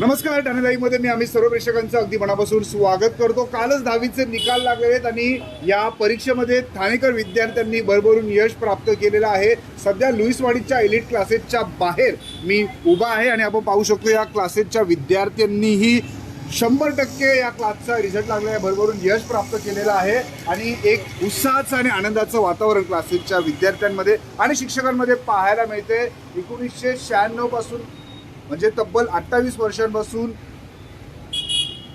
नमस्कार ठाणे मी आम्ही सर्व प्रेक्षकांचं अगदी मनापासून स्वागत करतो. कालच दहावीचे निकाल लागले आहेत आणि या परीक्षेमध्ये ठाणेकर विद्यार्थ्यांनी भरभरून यश प्राप्त केलेलं आहे. सध्या लुईसवाडीच्या एलिट क्लासेसच्या बाहेर मी उभा आहे आणि आपण पाहू शकतो या क्लासेसच्या विद्यार्थ्यांनीही शंभर टक्के या क्लासचा रिझल्ट लागला आहे भरभरून यश प्राप्त केलेलं आहे आणि एक उत्साहाचं आणि आनंदाचं वातावरण क्लासेसच्या विद्यार्थ्यांमध्ये आणि शिक्षकांमध्ये पाहायला मिळते. एकोणीसशे शहाण्णवपासून म्हणजे तब्बल अठ्ठावीस वर्षांपासून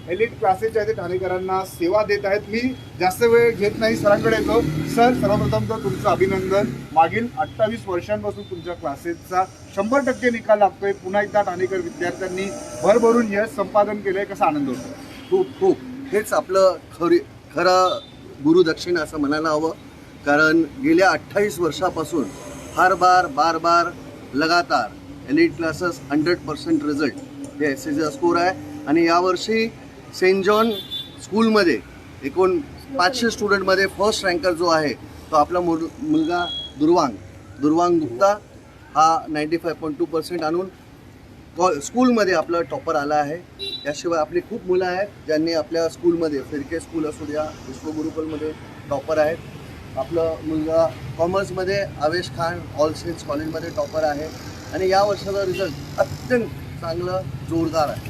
एलिट क्लासेस आहेत ते ठाणेकरांना सेवा देत आहेत. मी जास्त वेळ घेत नाही सरांकडे येतो. सर सर्वप्रथम तर तुमचं अभिनंदन. मागील अठ्ठावीस वर्षांपासून तुमच्या क्लासेसचा शंभर टक्के निकाल लागतोय. पुन्हा एकदा ठाणेकर विद्यार्थ्यांनी भरभरून यश संपादन केलंय. कसा आनंद होतो? खूप खूप. हेच आपलं खरी खरं गुरुदक्षिण असं म्हणायला हवं. कारण गेल्या अठ्ठावीस वर्षापासून हर बार बार बार लगातार elite classes hundred percent result हे एस एचा स्कोर आहे. आणि यावर्षी सेंट जॉन स्कूलमध्ये एकूण पाचशे स्टुडंटमध्ये फर्स्ट रँकर जो आहे तो आपला मुल मुलगा दुर्वांग. दुर्वांग गुप्ता हा ninety five point two percent आणून कॉ स्कूलमध्ये आपलं टॉपर आला आहे. याशिवाय आपली खूप मुलं आहेत ज्यांनी आपल्या स्कूलमध्ये फिरके स्कूल असू द्या विश्वगुरुकुलमध्ये टॉपर आहेत. आपलं मुलगा कॉमर्समध्ये आवेश खान ऑल सेन्स कॉलेजमध्ये टॉपर आहे. आणि या वर्षाचा रिझल्ट अत्यंत चांगलं जोरदार आहे.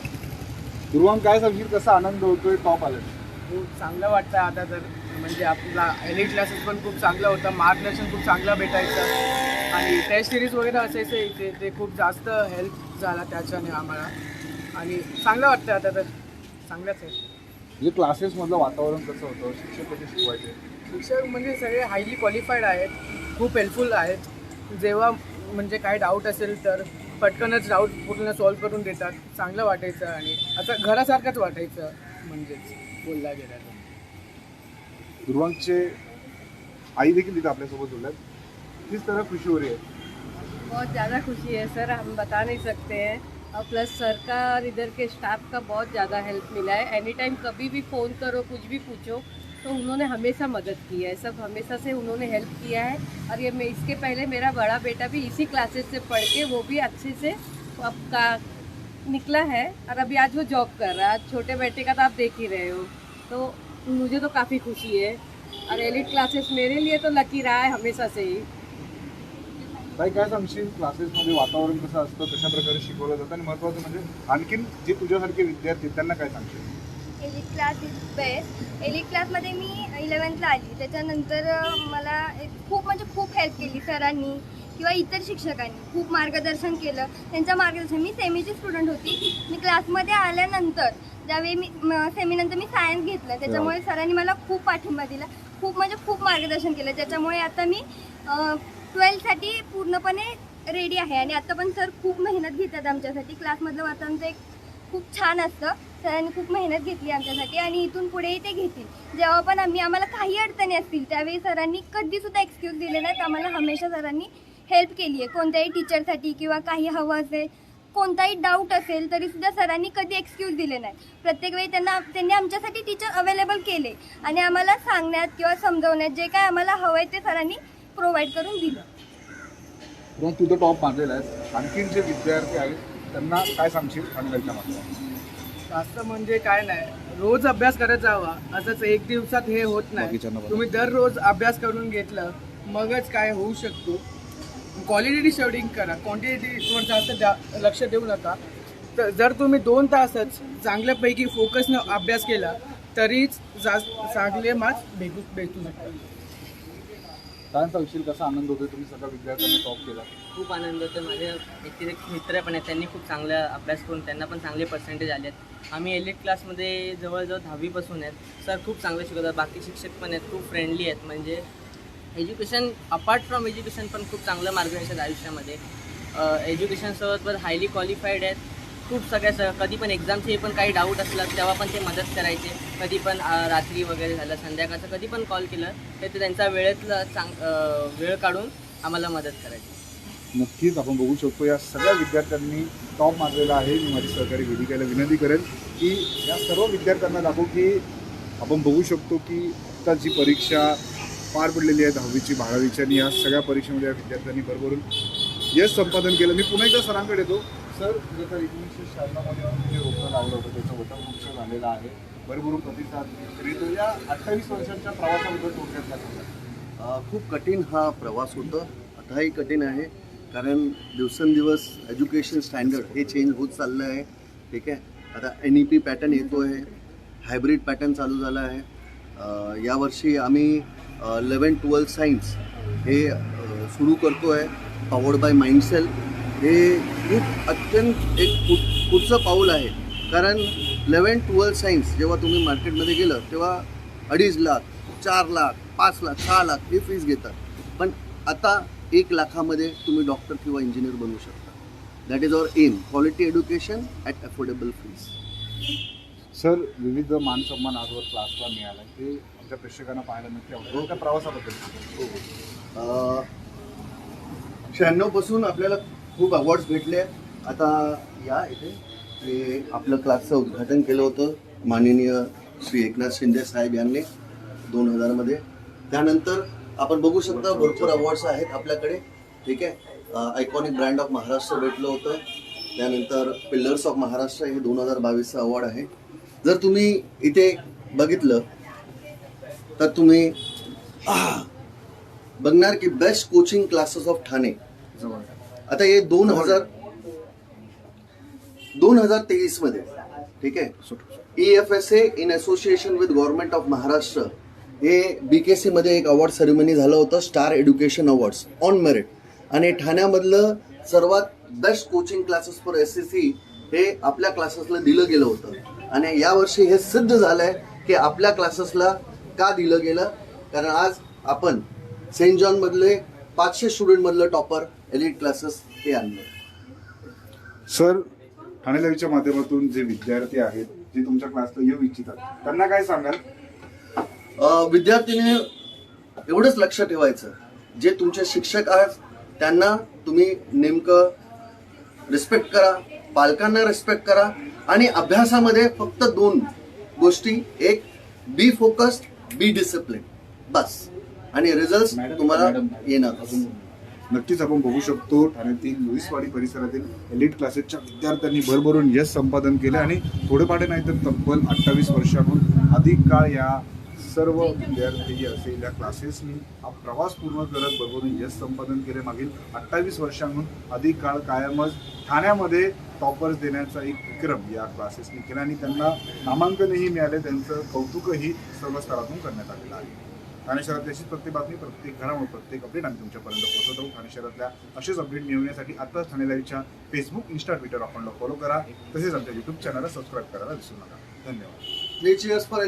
दुर्वांग काय सांगशील? कसा आनंद होतोय टॉप आला खूप चांगलं वाटतं आता तर. म्हणजे आपला एलिट क्लासेस पण खूप चांगलं होतं. मार्गदर्शन खूप चांगलं भेटायचं. आणि टेस्ट सिरीज वगैरे असायचे इथे. ते खूप जास्त हेल्प झाला त्याच्याने आम्हाला. आणि चांगलं वाटतं आता तर. चांगलंच आहे. म्हणजे क्लासेसमधलं वातावरण कसं होतं? शिक्षक कसे शिकवायचे? शिक्षक म्हणजे सगळे हायली क्वालिफाईड आहेत. खूप हेल्पफुल आहेत. जेव्हा म्हणजे काय डाऊट असेल तर पटकनच डाऊट पूर्ण सॉल्व्ह करून देतात. चांगलं वाटायचं आणि असं घरासारखंच वाटायचं म्हणजेच बोलला गेला तर. दुर्वांगचे आई देखील तिथे आपल्यासोबत जोडल्यात किस तरह खुशी हो रही है? बहुत ज़्यादा खुशी है सर। हम बता नहीं सकते हैं। और प्लस सर का और इधर के स्टाफ का बहुत ज़्यादा हेल्प मिला है। एनी टाइम कभी भी फ़ोन करो कुछ भी पूछो तो उन्होंने हमेशा मदद की है, सब हमेशा से उन्होंने हेल्प किया है। और ये मैं, इसके पहले मेरा बड़ा बेटा भी इसी क्लासेस से पढ़ के, वो भी अच्छे से अब का निकला है और अभी आज वो जॉब कर रहा है। छोटे बेटे का तो आप देख ही रहे हो। तो मुझे तो काफ़ी खुशी है। और एलिट क्लासेस मेरे लिए तो लकी रहा है हमेशा से ही। ताई काय सांगशील? क्लासेसमध्ये वातावरण कसं असतं? कशा प्रकारे शिकवलं जातं? आणि महत्त्वाचं म्हणजे आणखीन जे तुझ्यासारखे विद्यार्थी त्यांना काय सांगशील? Elite class is best elite क्लासमध्ये मी इलेवन्थला आली. त्याच्यानंतर मला खूप म्हणजे खूप हेल्प केली सरांनी किंवा इतर शिक्षकांनी. खूप मार्गदर्शन केलं. त्यांचं मार्गदर्शन मी सेमीची स्टुडंट होती. मी क्लासमध्ये आल्यानंतर ज्यावेळी मी सेमीनंतर मी सायन्स घेतलं. त्याच्यामुळे सरांनी मला खूप पाठिंबा दिला. खूप म्हणजे खूप मार्गदर्शन केलं. त्याच्यामुळे आता मी ट्वेल्थसाठी पूर्णपणे रेडी आहे. आणि आता पण सर खूप मेहनत घेतात आमच्यासाठी. क्लासमधलं वातावरण एक खूप छान असतं. सरांनी खूप मेहनत घेतली आमच्यासाठी आणि इथून पुढेही ते घेतील. जेव्हा पण आम्ही आम्हाला काही अडचणी असतील त्यावेळी सरांनी कधीसुद्धा एक्सक्यूज दिले नाहीत. आम्हाला हमेशा सरांनी हेल्प केली आहे. कोणत्याही टीचरसाठी किंवा काही हवं असेल कोणताही डाऊट असेल तरीसुद्धा सरांनी कधी एक्सक्यूज दिले नाही प्रत्येक वेळी त्यांना त्यांनी आमच्यासाठी टीचर अवेलेबल केले आणि आम्हाला सांगण्यात किंवा समजवण्यात जे काय आम्हाला हवं आहे ते सरांनी प्रोव्हाइड करून दिलं. तू तर टॉप मानलेला आहेस. आणखीन जे विद्यार्थी आहेत त्यांना काय सांगशील माध्यमातून जास्त म्हणजे काय नाही रोज अभ्यास करत जावा असंच एक दिवसात हे होत नाही. बाकीच्यांना बघा. तुम्ही दररोज अभ्यास करून घेतलं मगच काय होऊ शकतो. क्वालिटी शेडिंग करा. क्वांटिटीवर जास्त लक्ष देऊ नका. तर जर तुम्ही दोन तासच चांगल्यापैकी फोकसनं अभ्यास केला तरीच जास्त चांगले मार्क्स भेटू भेटू शकतात. काय सांगशील कसा आनंद होतोय? तुम्ही सगळ्या विद्यार्थ्यांनी टॉप केला. खूप आनंद होतो माझे एक एक मित्र पण आहेत. त्यांनी खूप चांगला अभ्यास करून त्यांना पण चांगले पर्सेंटेज आले आहेत आम्ही एलिट क्लासमध्ये जवळजवळ दहावीपासून आहेत. सर खूप चांगले शिकवतात. बाकी शिक्षक पण आहेत. खूप फ्रेंडली आहेत. म्हणजे एज्युकेशन अपार्ट फ्रॉम एज्युकेशन पण खूप चांगलं मार्गदर्शन आहे आयुष्यामध्ये. एज्युकेशनसोबत हायली क्वालिफाईड आहेत. खूप सगळ्या स कधी पण एक्झामचे पण काही डाऊट असला तेव्हा पण ते मदत करायचे. कधी पण रात्री वगैरे झालं संध्याकाळचं कधी पण कॉल केलं तर ते त्यांचा वेळेतला चांग वेळ काढून आम्हाला मदत करायची. नक्कीच आपण बघू शकतो या सगळ्या विद्यार्थ्यांनी टॉप मारलेला आहे. मी माझी सहकारी वेदिकेला विनंती करेन की या सर्व विद्यार्थ्यांना दाखवू की आपण बघू शकतो की आता जी परीक्षा पार पडलेली आहे दहावीची बारावीची आणि या सगळ्या परीक्षेमध्ये या विद्यार्थ्यांनी भरभरून यश संपादन केलं. मी पुन्हा एकदा सरांकडे येतो. सर जर एकोणीसशे शहाण्णवमध्ये आपण जे रोपं लावलं होतं त्याचं वटवृक्ष झालेलं आहे. भरभरून प्रतिसाद तो या अठ्ठावीस वर्षांच्या प्रवासाबद्दल थोडक्यात खूप कठीण हा प्रवास होता. आताही कठीण आहे. कारण दिवसेंदिवस एज्युकेशन स्टँडर्ड हे चेंज होत चाललं आहे. ठीक आहे? आता एन ई पी पॅटर्न येतो आहे हायब्रिड पॅटर्न चालू झाला आहे. यावर्षी आम्ही इलेवन ट्वेल्थ सायन्स हे सुरू करतो आहे पॉवर्ड बाय माइंडसेल हे खूप अत्यंत एक पुढ- पुढचं पाऊल आहे. कारण इलेवन ट्वेल्थ सायन्स जेव्हा तुम्ही मार्केटमध्ये गेलं तेव्हा अडीच लाख चार लाख पाच लाख सहा लाख हे फीज घेतात. पण आता एक लाखामध्ये तुम्ही डॉक्टर किंवा इंजिनियर बनू शकता. That is our aim quality education at affordable fees sir विविध मान सन्मान आजवर क्लासला मिळाला ते आमच्या प्रेक्षकांना पाहायला नक्की आवडेल त्या प्रवासाबद्दल शहाण्णवपासून आपल्याला खूप अवॉर्ड्स भेटले. आता या इथे ते आपलं क्लासचं उद्घाटन केलं होतं. माननीय श्री एकनाथ शिंदे साहेब यांनी दोन हजारमध्ये. त्यानंतर आपण बघू शकता भरपूर अवॉर्ड्स आहेत आपल्याकडे. ठीक आहे? आयकॉनिक ब्रँड ऑफ महाराष्ट्र भेटलं होतं. त्यानंतर पिल्लर्स ऑफ महाराष्ट्र हे दोन हजार बावीसचं अवॉर्ड आहे. जर तुम्ही इथे बघितलं तर तुम्ही बघणार की best coaching classes of Thane. आता हे दोन हजार दोन हजार तेवीसमध्ये ठीक आहे? E F S A in association with government of Maharashtra हे बी के सी मध्ये एक अवॉर्ड सेरेमनी झालं होतं star education awards on merit आणि ठाण्यामधलं सर्वात best coaching classes for S C C हे आपल्या क्लासेसला दिलं गेलं होतं. आणि यावर्षी हे सिद्ध झालंय की आपल्या क्लासेसला का दिलं गेलं? कारण आज आपण सेंट जॉन मधले पाचशे स्टुडंट मधलं टॉपर एलिट क्लासेस हे आणलं. सर ठाणे लाईव्हच्या माध्यमातून जे विद्यार्थी आहेत जे तुमच्या क्लासला येऊ इच्छितात त्यांना काय सांगाल? विद्यार्थीने एवढंच लक्ष ठेवायचं. जे तुमचे शिक्षक आहेत त्यांना तुम्ही नेमकं रिस्पेक्ट करा पालकांना रिस्पेक्ट करा आणि अभ्यासामध्ये फक्त दोन गोष्टी एक बी फोकस्ड बी डिसिप्लिन बस. आणि रिझल्ट तुम्हाला येणार. नक्कीच आपण बघू शकतो. ठाण्यातील लुईसवाडी परिसरातील एलिट क्लासेसच्या विद्यार्थ्यांनी भरभरून यश संपादन केले आणि थोडे पाडे नाही तर तब्बल अठ्ठावीस वर्षाहून अधिक काळ या सर्व विद्यार्थी असेल या क्लासेसनी हा प्रवास पूर्ण करत भरभरून यश संपादन केले. मागील अठ्ठावीस वर्षांहून अधिक काळ कायमच ठाण्यामध्ये टॉपर्स देण्याचा एक विक्रम या क्लासेसनी केला आणि त्यांना नामांकनही मिळाले. त्यांचं कौतुकही सर्व स्तरातून करण्यात आलेलं आहे. ठाणे शहरातली अशीच प्रत्येक बातमी प्रत्येक घडामोड प्रत्येक अपडेट आम्ही तुमच्यापर्यंत पोहोचवतो. ठाणे शहरातल्या असेच अपडेट मिळवण्यासाठी आताच ठाणे लाईव्हच्या फेसबुक इन्स्टा ट्विटर अकाउंटला फॉलो करा. तसेच आमच्या युट्यूब चॅनलला सबस्क्राईब करायला विसरू नका. धन्यवाद. Three cheers for